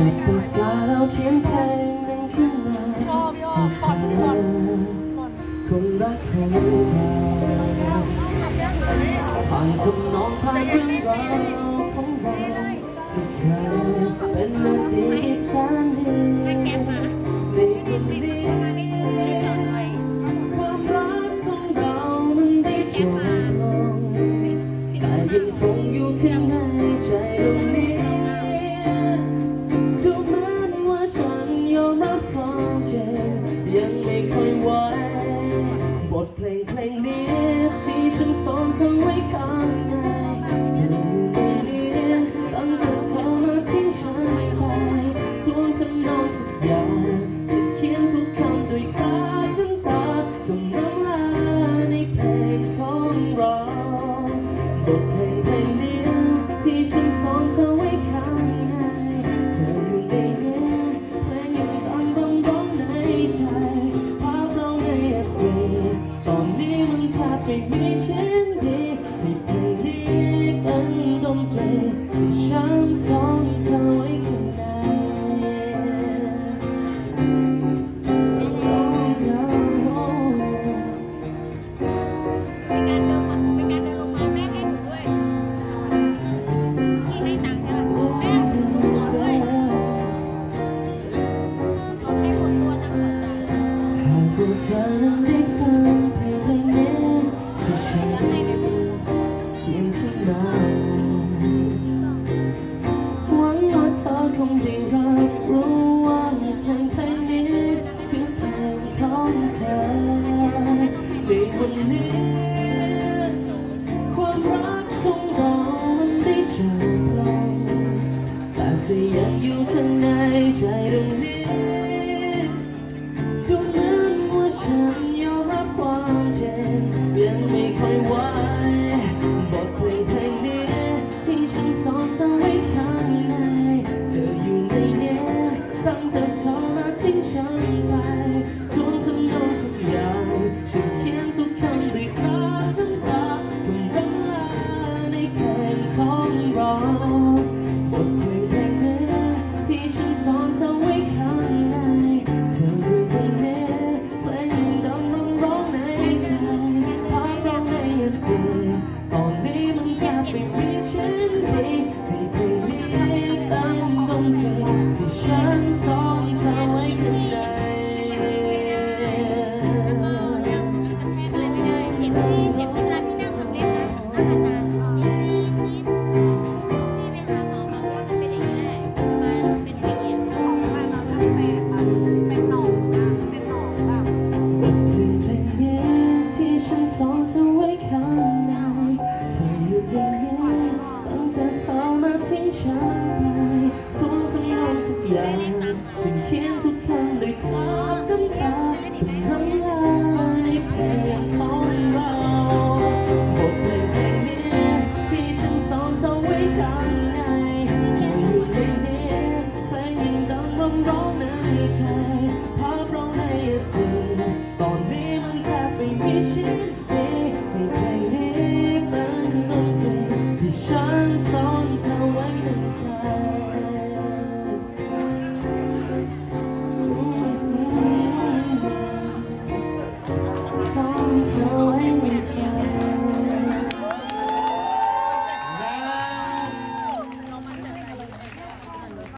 จับปากกาแล้วเขียนเพลงนั้นขึ้นมาให้เธอคงรักของเราผ่านทำนองผ่านเรื่องราวของเราที่เคยเป็นเรื่องดีแสนดีในวันนี้ความรักของเรามันได้จบ ลงเพลงนี้ที่ฉันสอนเธอไว้ข้างในจะอยู่ในนี้ตั้งแต่เธอมาทิ้งฉันไปทวนทำนองทุกอย่างฉันเขียนทุกคำด้วยตาน้ำตากำลังลาในเพลงของเราบท ไม่มีเช่นดีให้เพลงนี้เป็นดนตรีที่ฉันสอนเธอไว้ข้างในเป็นกา ใน ฉันไปทวนทำนองทุกอย่างฉันเขียนทุกคำด้วยความน้ำตากำลังลาในเพลงของเราบทเพลงเพลงนี้ที่ฉันสอนเธอไว้ข้างในเธออยู่ในนี้เพลงยังดังร้องร้องในใจภาพเราในอดีตตอนนี้มันแทบไม่มีชิ้นดี